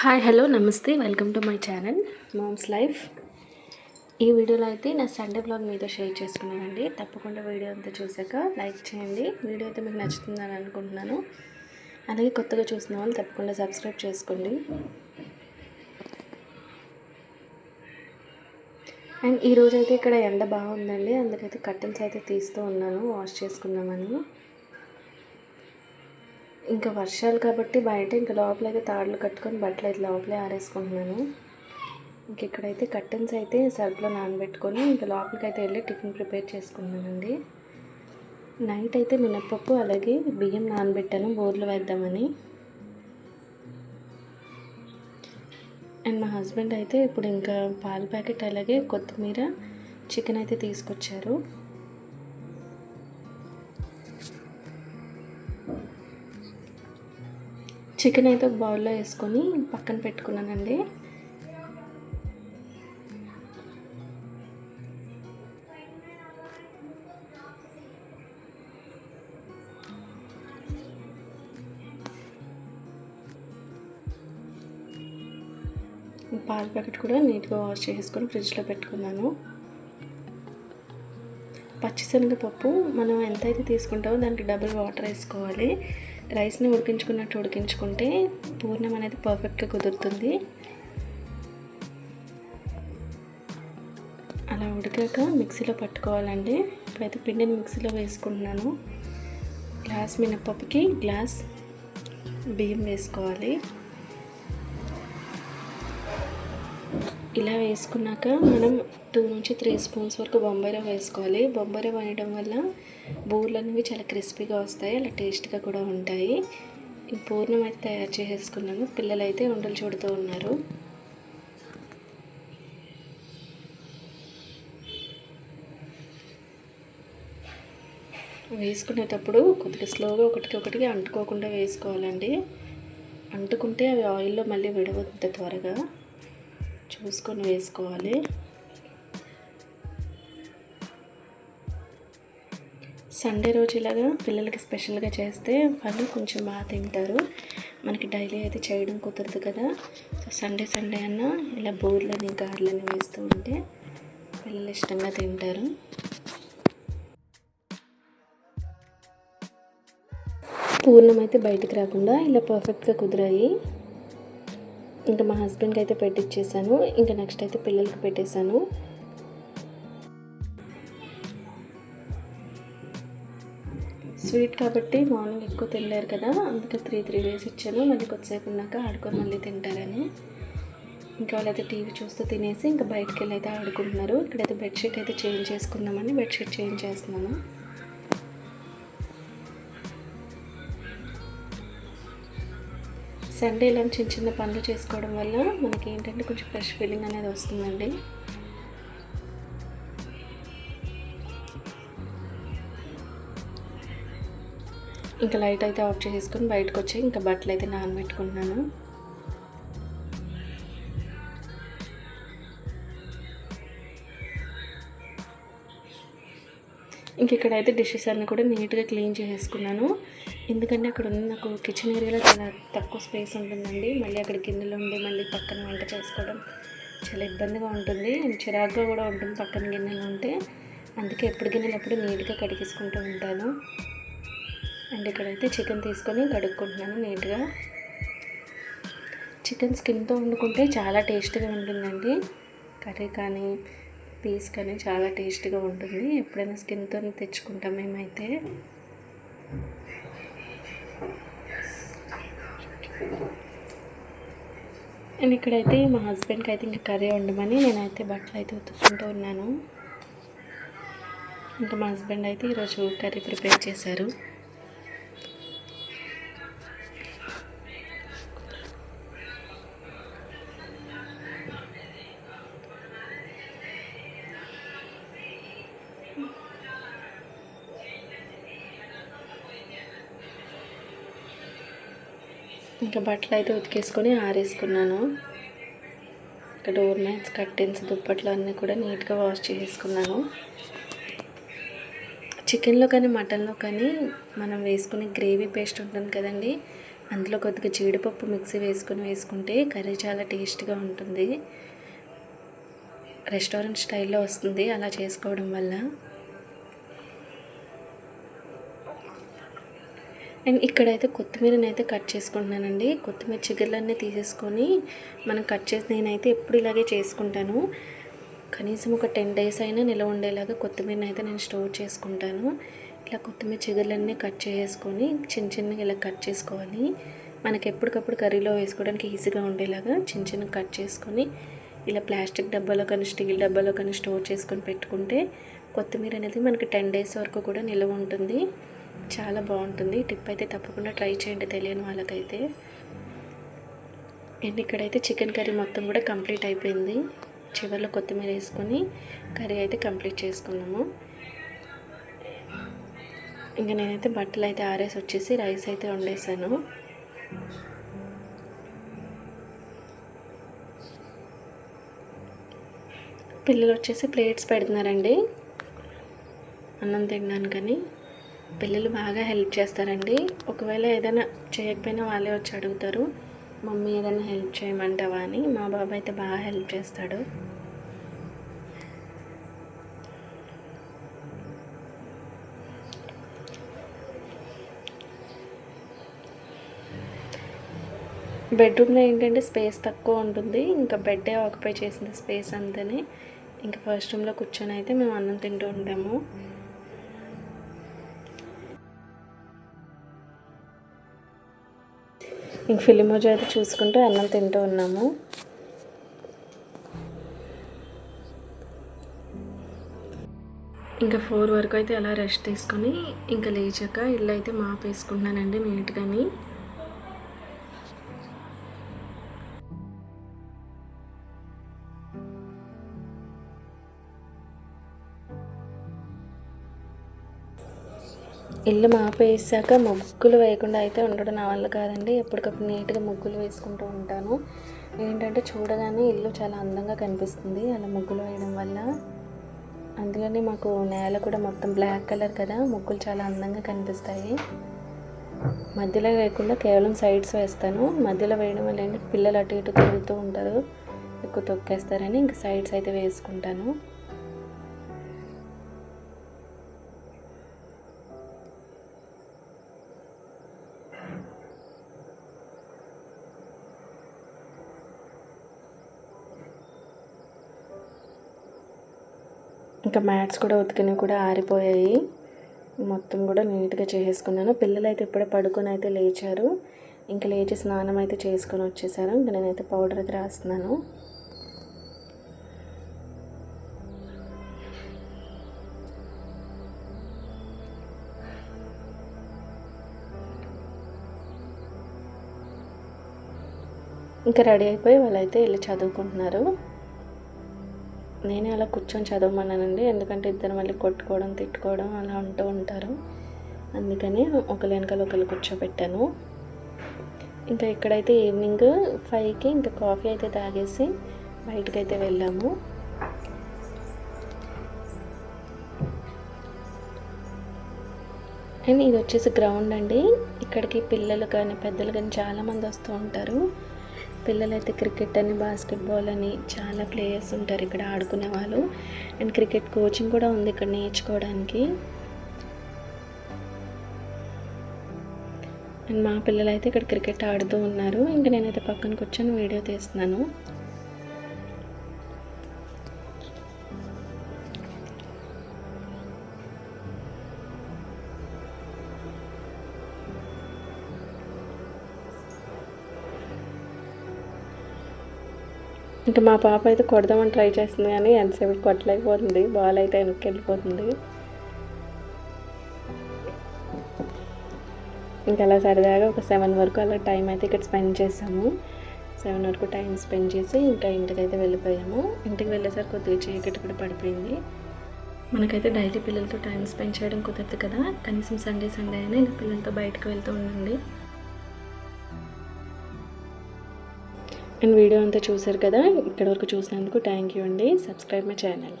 Hi hello నమస్తే welcome to my channel moms life. ఈ వీడియోలో అయితే నా సండే బ్లాగ్ మీతో షేర్ చేసుకున్నానండి. తప్పకుండా వీడియో అంతా చూసాక లైక్ చేయండి. వీడియో అయితే మీకు నచ్చుతుందని అనుకుంటున్నాను. అలాగే కొత్తగా చూసిన వాళ్ళు తప్పకుండా సబ్స్క్రైబ్ చేసుకోండి. అండ్ ఈరోజైతే ఇక్కడ ఎండ బాగుందండి. అందుకైతే కట్టెన్స్ అయితే తీస్తూ ఉన్నాను వాష్ చేసుకున్నామని ఇంకా వర్షాలు కాబట్టి బయట ఇంకా లోపల అయితే తాడులు కట్టుకొని బట్టలు అయితే లోపలే ఆరేసుకుంటున్నాను. ఇంక ఇక్కడైతే కర్టన్స్ అయితే సర్ఫ్లో నానబెట్టుకొని ఇంకా లోపలికి అయితే వెళ్ళి టిఫిన్ ప్రిపేర్ చేసుకున్నానండి నైట్ అయితే మినప్పప్పు అలాగే బియ్యం నానబెట్టాను బోర్లు వేద్దామని. అండ్ మా హస్బెండ్ అయితే ఇప్పుడు ఇంకా పాల ప్యాకెట్ అలాగే కొత్తిమీర చికెన్ అయితే తీసుకొచ్చారు. చికెన్ అయితే ఒక బౌల్లో వేసుకొని పక్కన పెట్టుకున్నానండి. పాల ప్యాకెట్ కూడా నీట్గా వాష్ చేసుకొని ఫ్రిడ్జ్లో పెట్టుకున్నాను. పచ్చిశనగపప్పు మనం ఎంత అయితే తీసుకుంటామో దానికి డబుల్ వాటర్ వేసుకోవాలి. రైస్ని ఉడికించుకున్నట్టు ఉడికించుకుంటే పూర్ణం అనేది పర్ఫెక్ట్గా కుదురుతుంది. అలా ఉడికాక మిక్సీలో పట్టుకోవాలండి. ఇప్పుడైతే పిండిని మిక్సీలో వేసుకుంటున్నాను. గ్లాస్ మినపప్పుకి గ్లాస్ బియ్యం వేసుకోవాలి. ఇలా వేసుకున్నాక మనం టూ నుంచి త్రీ స్పూన్స్ వరకు బొంబాయి వేసుకోవాలి. బొంబాయి వేయడం వల్ల బూర్లు అనేవి చాలా క్రిస్పీగా వస్తాయి. అలా టేస్ట్గా కూడా ఉంటాయి. ఈ పూర్ణం అయితే తయారు చేసేసుకున్నాను పిల్లలు అయితే ఉండలు చూడుతూ ఉన్నారు. వేసుకునేటప్పుడు కొద్దిగా స్లోగా ఒకటికి ఒకటికి అంటుకోకుండా వేసుకోవాలండి. అంటుకుంటే అవి ఆయిల్లో మళ్ళీ విడవద్దు త్వరగా. చూసుకొని వేసుకోవాలి. సండే రోజు ఇలాగా పిల్లలకి స్పెషల్గా చేస్తే వాళ్ళు కొంచెం బాగా తింటారు. మనకి డైలీ అయితే చేయడం కుదరదు కదా. సో సండే సండే అన్న ఇలా బోర్లని గార్లని వేస్తూ ఉంటే పిల్లలు ఇష్టంగా తింటారు. పూర్ణం అయితే బయటకు రాకుండా ఇలా పర్ఫెక్ట్గా కుదిరాయి. ఇంకా మా హస్బెండ్కి అయితే పెట్టించేసాను ఇంకా నెక్స్ట్ అయితే పిల్లలకి పెట్టేశాను స్వీట్ కాబట్టి మార్నింగ్ ఎక్కువ తినలేరు కదా అందుకే త్రీ త్రీ డేస్ ఇచ్చాను. మళ్ళీ కొద్దిసేపు ఉన్నాక ఆడుకొని మళ్ళీ తింటారని. ఇంకా వాళ్ళైతే టీవీ చూస్తూ తినేసి ఇంకా బయటకు వెళ్ళి అయితే ఆడుకుంటున్నారు. ఇక్కడైతే బెడ్షీట్ అయితే చేంజ్ చేసుకుందామని బెడ్షీట్ చేంజ్ చేస్తున్నాను. సండే ఇలా చిన్న చిన్న పనులు చేసుకోవడం వల్ల మనకి ఏంటంటే కొంచెం ఫ్రెష్ ఫీలింగ్ అనేది వస్తుందండి. ఇంకా లైట్ అయితే ఆఫ్ చేసుకొని బయటకు వచ్చి ఇంకా బట్టలు అయితే నానబెట్టుకుంటున్నాను. ఇంక ఇక్కడైతే డిషెస్ అన్నీ కూడా నీట్గా క్లీన్ చేసేసుకున్నాను. ఎందుకంటే అక్కడ ఉన్న నాకు కిచెన్ ఏరియాలో చాలా తక్కువ స్పేస్ ఉంటుందండి. మళ్ళీ అక్కడ గిన్నెలు ఉండి మళ్ళీ పక్కన వంట చేసుకోవడం చాలా ఇబ్బందిగా ఉంటుంది. చిరాకుగా కూడా ఉంటుంది పక్కన గిన్నెలు ఉంటే. అందుకే ఎప్పుడు గిన్నెలు అప్పుడు నీట్గా కడిగేసుకుంటూ ఉంటాను. అండ్ ఇక్కడైతే చికెన్ తీసుకొని కడుక్కుంటున్నాను నీట్గా. చికెన్ స్కిన్తో వండుకుంటే చాలా టేస్ట్గా ఉంటుందండి. కర్రీ కానీ పీస్ కానీ చాలా టేస్టీగా ఉంటుంది. ఎప్పుడైనా స్కిన్తో తెచ్చుకుంటాం మేమైతే. అండ్ ఇక్కడైతే మా హస్బెండ్కి అయితే ఇంకా కర్రీ వండమని నేనైతే బట్టలు అయితే ఉతుక్కుంటూ ఉన్నాను. ఇంకా మా హస్బెండ్ అయితే ఈరోజు కర్రీ ప్రిపేర్ చేశారు. ఇంకా బట్టలు అయితే ఉతికేసుకొని ఆరేసుకున్నాను. ఇంకా డోర్ మ్యాట్స్ కర్టెన్స్ దుప్పట్లు అన్నీ కూడా నీట్గా వాష్ చేసుకున్నాను చికెన్లో కానీ మటన్లో కానీ మనం వేసుకునే గ్రేవీ పేస్ట్ ఉంటుంది కదండి. అందులో కొద్దిగా జీడిపప్పు మిక్సీ వేసుకొని వేసుకుంటే కర్రీ చాలా టేస్ట్గా ఉంటుంది. రెస్టారెంట్ స్టైల్లో వస్తుంది అలా చేసుకోవడం వల్ల. అండ్ ఇక్కడైతే కొత్తిమీరని అయితే కట్ చేసుకుంటున్నానండి. కొత్తిమీర చిగుర్లన్నీ తీసేసుకొని మనం కట్ చేసి నేనైతే ఎప్పుడు ఇలాగే చేసుకుంటాను. కనీసం ఒక టెన్ డేస్ అయినా నిల్వ ఉండేలాగా కొత్తిమీరని అయితే నేను స్టోర్ చేసుకుంటాను. ఇట్లా కొత్తిమీర చిగుర్లన్నీ కట్ చేసుకొని చిన్న చిన్నగా ఇలా కట్ చేసుకోవాలి. మనకి ఎప్పటికప్పుడు కర్రీలో వేసుకోవడానికి ఈజీగా ఉండేలాగా చిన్న చిన్న కట్ చేసుకొని ఇలా ప్లాస్టిక్ డబ్బాలో కానీ స్టీల్ డబ్బాలో కానీ స్టోర్ చేసుకొని పెట్టుకుంటే కొత్తిమీర అనేది మనకి టెన్ డేస్ వరకు కూడా నిల్వ ఉంటుంది. చాలా బాగుంటుంది. టిప్ అయితే తప్పకుండా ట్రై చేయండి తెలియని వాళ్ళకైతే. అండ్ ఇక్కడైతే చికెన్ కర్రీ మొత్తం కూడా కంప్లీట్ అయిపోయింది. చివరిలో కొత్తిమీర వేసుకొని కర్రీ అయితే కంప్లీట్ చేసుకున్నాము. ఇంకా నేనైతే బట్టలు అయితే ఆరేసి వచ్చేసి రైస్ అయితే వండేసాను. పిల్లలు వచ్చేసి ప్లేట్స్ పెడుతున్నారండి. అన్నం తిన్నాను కానీ పిల్లలు బాగా హెల్ప్ చేస్తారండి. ఒకవేళ ఏదైనా చేయకపోయినా వాళ్ళే వచ్చి అడుగుతారు. మమ్మీ ఏదైనా హెల్ప్ చేయమంటావా? అని. మా బాబు అయితే బాగా హెల్ప్ చేస్తాడు. బెడ్రూమ్లో ఏంటంటే స్పేస్ తక్కువ ఉంటుంది. ఇంకా బెడ్డే ఆక్యుపై చేసిన స్పేస్ అంతనే. ఇంకా ఫస్ట్ రూమ్లో కూర్చొని అయితే మేము అన్నం తింటూ ఉంటాము. ఇంక ఫిలిమోజు అయితే చూసుకుంటూ అన్నం తింటూ ఉన్నాము. ఇంకా ఫోర్ వరకు అయితే అలా రెస్ట్ తీసుకొని ఇంకా లేచాక ఇల్లు అయితే మాపేసుకుంటున్నానండి నీట్గాని. ఇల్లు మాపేసాక ముగ్గులు వేయకుండా అయితే ఉండడం నా వల్ల కాదండి. ఎప్పటికప్పుడు నీట్గా ముగ్గులు వేసుకుంటూ ఉంటాను. ఏంటంటే చూడగానే ఇల్లు చాలా అందంగా కనిపిస్తుంది. అలా ముగ్గులు వేయడం వల్ల అందుకని మాకు నేల కూడా మొత్తం బ్లాక్ కలర్ కదా. ముగ్గులు చాలా అందంగా కనిపిస్తాయి. మధ్యలో వేయకుండా కేవలం సైడ్స్ వేస్తాను. మధ్యలో వేయడం వల్ల ఏంటంటే పిల్లలు అటు ఇటు తిరుగుతూ ఉంటారు. ఎక్కువ తొక్కేస్తారని ఇంక సైడ్స్ అయితే వేసుకుంటాను. ఇంకా మ్యాట్స్ కూడా ఉతికినవి కూడా ఆరిపోయాయి. మొత్తం కూడా నీట్గా చేసేసుకున్నాను. పిల్లలు అయితే ఇప్పుడే పడుకొని అయితే లేచారు. ఇంకా లేచి స్నానం అయితే చేసుకొని వచ్చేసారు. ఇంకా నేనైతే పౌడర్ అయితే రాస్తున్నాను. ఇంకా రెడీ అయిపోయి వాళ్ళైతే వెళ్ళి చదువుకుంటున్నారు. నేనే అలా కూర్చొని చదవమన్నానండి. ఎందుకంటే ఇద్దరు మళ్ళీ కొట్టుకోవడం తిట్టుకోవడం అలా ఉంటూ ఉంటారు. అందుకని ఒకరి వెనకాల ఒకరు కూర్చోబెట్టాను. ఇంకా ఇక్కడైతే ఈవినింగ్ ఫైవ్కి ఇంకా కాఫీ అయితే తాగేసి బయటకు అయితే వెళ్ళాము. అండ్ ఇది వచ్చేసి గ్రౌండ్ అండి. ఇక్కడికి పిల్లలు కానీ పెద్దలు కానీ చాలామంది వస్తూ ఉంటారు. పిల్లలైతే క్రికెట్ అని బాస్కెట్బాల్ అని చాలా ప్లేయర్స్ ఉంటారు ఇక్కడ ఆడుకునే వాళ్ళు. అండ్ క్రికెట్ కోచింగ్ కూడా ఉంది ఇక్కడ నేర్చుకోవడానికి. అండ్ మా పిల్లలు అయితే ఇక్కడ క్రికెట్ ఆడుతూ ఉన్నారు. ఇంకా నేనైతే పక్కన కూర్చొని వీడియో తీస్తున్నాను. ఇంకా మా పాప అయితే కొడదామని ట్రై చేస్తుంది కానీ ఎంతసేపు కొట్టలేకపోతుంది. బాల్ అయితే వెనక్కి వెళ్ళిపోతుంది. ఇంకా అలా సరదాగా ఒక సెవెన్ వరకు అలా టైం అయితే ఇక్కడ స్పెండ్ చేసాము. సెవెన్ వరకు టైం స్పెండ్ చేసి ఇంకా ఇంటికైతే వెళ్ళిపోయాము. ఇంటికి వెళ్ళేసరికి కొద్దిగా చీకటి కూడా పడిపోయింది. మనకైతే డైలీ పిల్లలతో టైం స్పెండ్ చేయడం కుదరదు కదా. కనీసం సండే సండే అయినా ఇలా పిల్లలతో బయటకు వెళ్తూ ఉండండి. అండ్ వీడియో అంతా చూసారు కదా ఇక్కడ వరకు చూసినందుకు థ్యాంక్ యూ అండి. Subscribe my channel